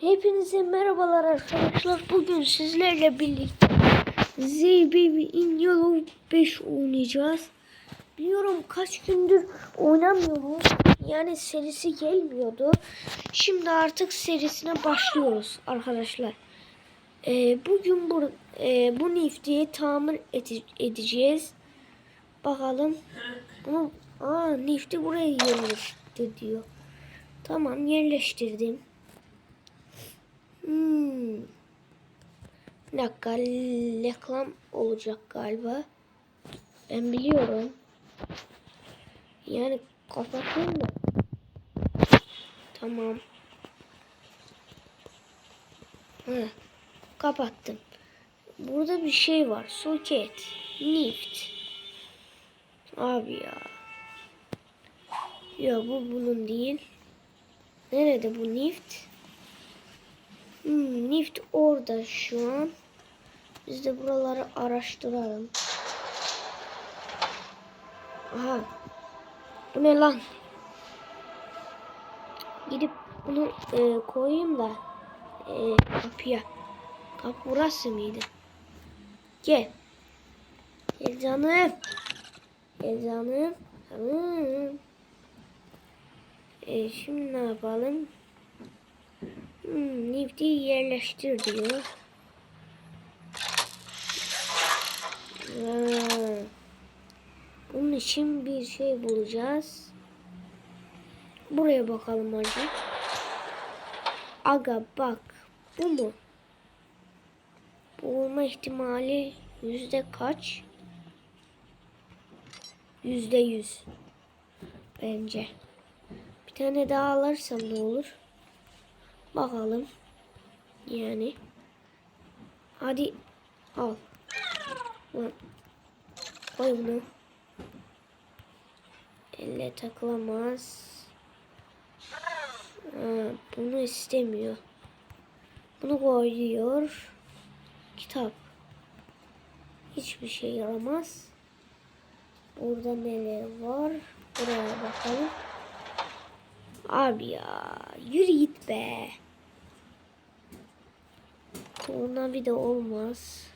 Hepinize merhabalar arkadaşlar. Bugün sizlerle birlikte Z Baby in Yellow 5 oynayacağız. Biliyorum kaç gündür oynamıyoruz. Yani serisi gelmiyordu. Şimdi artık serisine başlıyoruz arkadaşlar. Ee, bugün bu, e, bu niftiyi tamir ede- edeceğiz. Bakalım. Ama aa, nifti buraya yerleştir diyor. Tamam yerleştirdim. Hmm. Bir dakika reklam olacak galiba. Ben biliyorum. Yani kapatayım mı? Tamam. Hı, kapattım. Burada bir şey var. Soket. Nift. Abi ya. Ya bu bunun değil. Nerede bu Nift? Hmm, Nift orada şu an. Biz de buraları araştıralım. Aha. Bu ne lan? Gidip bunu e, koyayım da e, kapıya. Kapı burası mıydı? Gel. Gel canım. Gel canım. Tamam. E, şimdi ne yapalım? Hmm, Nifty yerleştir diyor. Ha. Bunun için bir şey bulacağız. Buraya bakalım hacı. Aga bak. Bu mu? Bu olma ihtimali yüzde kaç? Yüzde yüz. Bence. Bir tane daha alırsam ne olur? Bakalım. Yani. Hadi al. Lan. Koy bunu. Elle takılamaz. Ha, bunu istemiyor. Bunu koy diyor. Kitap. Hiçbir şey yaramaz. Burada neler var? Buraya bakalım. Abi ya yürü git be. Ona bir de olmaz.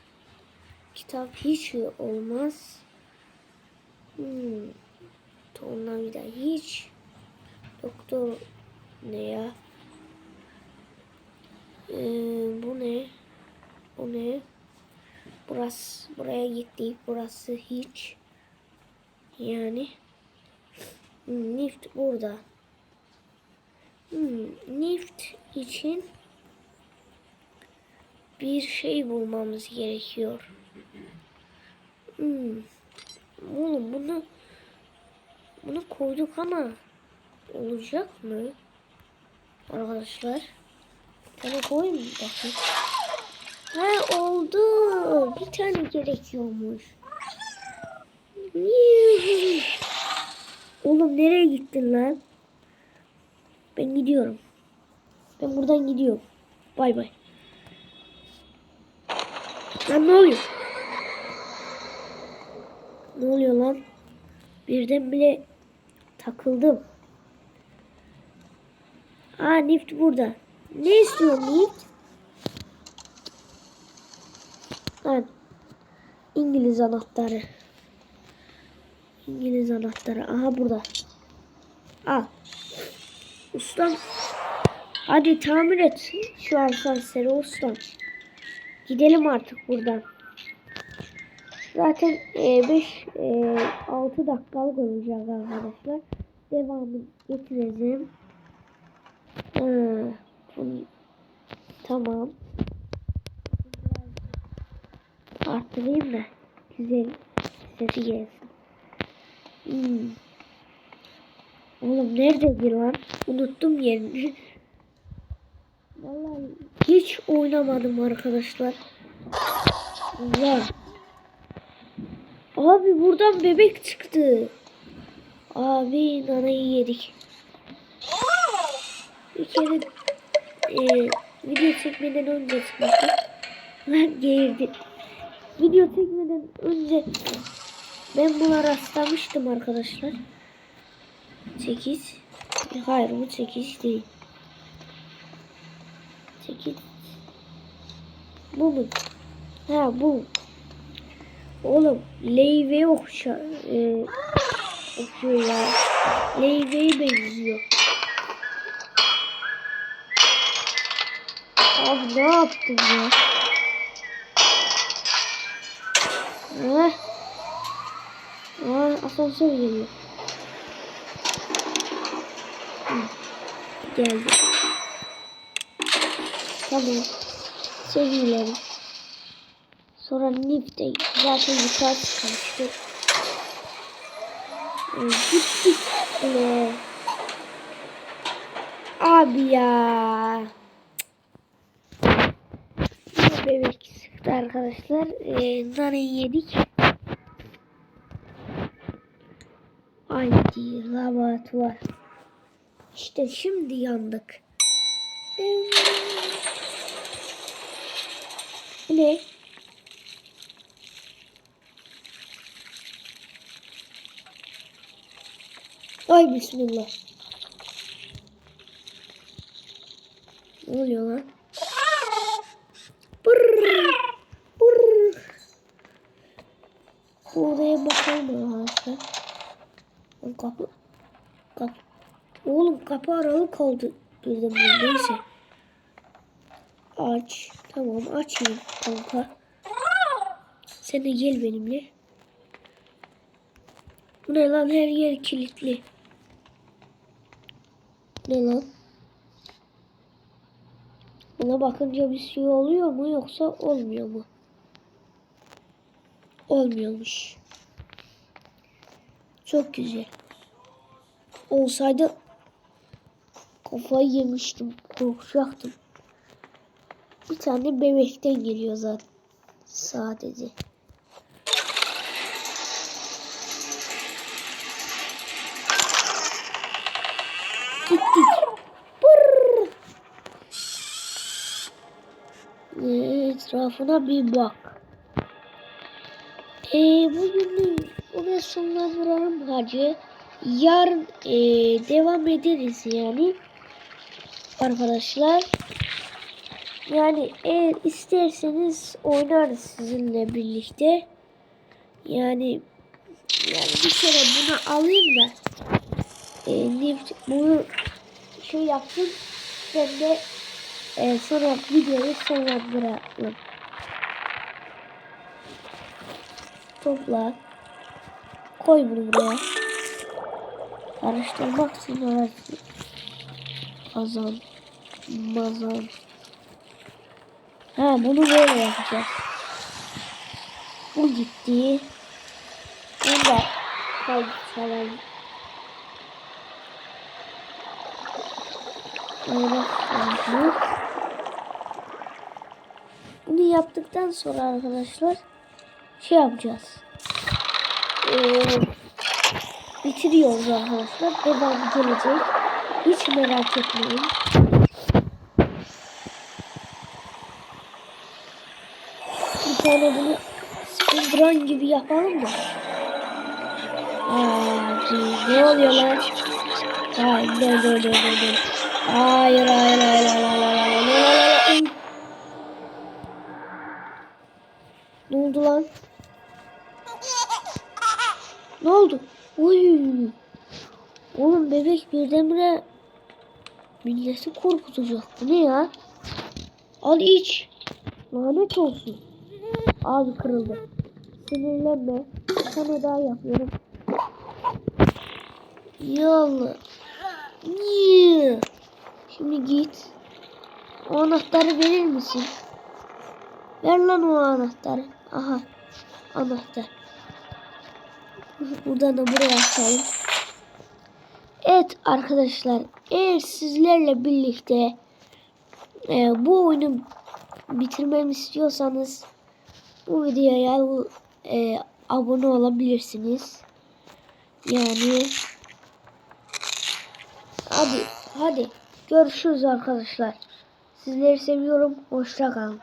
Kitap hiç olmaz. Hmm. Tornavida hiç. Doktor ne ya? Ee, bu ne? Bu ne? Burası buraya gittik. Burası hiç. Yani. Hmm, Nift burada. Hmm, Nift için bir şey bulmamız gerekiyor. Hmm. Oğlum bunu bunu koyduk ama olacak mı? Arkadaşlar. Tane koyayım bakayım. Ha oldu. Bir tane gerekiyormuş. Oğlum nereye gittin lan? Ben gidiyorum. Ben buradan gidiyorum. Bay bay. Lan ne oluyor? Ne oluyor lan? Birden bile takıldım. Aa Nift burada. Ne istiyor Nift? Lan. İngiliz anahtarı. İngiliz anahtarı. Aha burada. Al. Ustam. Hadi tamir et şu asansörü ustam. Gidelim artık buradan. Zaten 5 6 dakikalık olacak arkadaşlar. Devamını getireceğim. Ha, tamam. Arttırayım da güzel sesi gelsin. Hmm. Oğlum nerede lan? Unuttum yerini. Vallahi hiç oynamadım arkadaşlar. Allah. Abi buradan bebek çıktı. Abi nanayı yedik. Bir kere e, video çekmeden önce çıkmıştı. Lan geğirdi. Video çekmeden önce ben buna rastlamıştım arkadaşlar. 8. Hayır bu 8 değil. 8 Bu mu? Ha bu. Oğlum Leyve okşa e, okuyor ya. Leyve'ye benziyor. Abi ne yaptın ya? Eh. Aa, asansör geliyor. Geldi. Tamam. Seviyelim. Sonra Nif'te zaten yukarı çıkmıştı. Ee, Gittik. Ee, abi ya. Bebek sıktı arkadaşlar. Ee, nane yedik. Haydi laboratuvar. İşte şimdi yandık. Ee, Bu ne? Ay bismillah. Ne oluyor lan? Brrr, brrr. Bu odaya bakalım. Oğlum Kapı. Kapı. Oğlum kapı aralı kaldı. Birden bir neyse. Aç. Tamam açayım kanka. Sen de gel benimle. Bu ne lan her yer kilitli. Ne lan? Buna bakınca bir şey oluyor mu yoksa olmuyor mu? Olmuyormuş. Çok güzel. Olsaydı kafayı yemiştim. Korkacaktım. Bir tane bebekten geliyor zaten. Sadece. Gittik. Brrr. Ee, Etrafına bir bak. Ee, bugün buraya sonlandıralım hacı. Yarın ee, devam ederiz yani. Arkadaşlar. Yani eğer isterseniz oynarız sizinle birlikte. Yani yani bir kere bunu alayım da e, Nift bunu şey yaptım. Ben de e, sonra videoyu sonlandıralım. Topla. Koy bunu buraya. Karıştırmak için arasın. Kazan. Ha bunu böyle yapacağız. Bu gitti. Bunu da kaydı Öyle. Bunu yaptıktan sonra arkadaşlar şey yapacağız. Ee, bitiriyoruz arkadaşlar. Devam gelecek. Hiç merak etmeyin. tane bunu speedrun gibi yapalım mı? Aa, ne oluyor lan? Hayır, dur dur dur dur. Hayır, hayır, hayır, hayır, hayır, hayır, hayır. Ne oldu lan? Ne oldu? Uy. Oğlum bebek birdenbire milleti korkutacak. Bu ne ya? Al iç. Lanet olsun. Abi kırıldı. Sinirlenme. Bir tane daha yapıyorum. Yallah. Niye? Şimdi git. O anahtarı verir misin? Ver lan o anahtarı. Aha. Anahtar. Buradan da buraya açalım. Evet arkadaşlar. Eğer sizlerle birlikte e, bu oyunu bitirmemi istiyorsanız bu videoya e, abone olabilirsiniz. Yani hadi hadi görüşürüz arkadaşlar. Sizleri seviyorum. Hoşça kalın.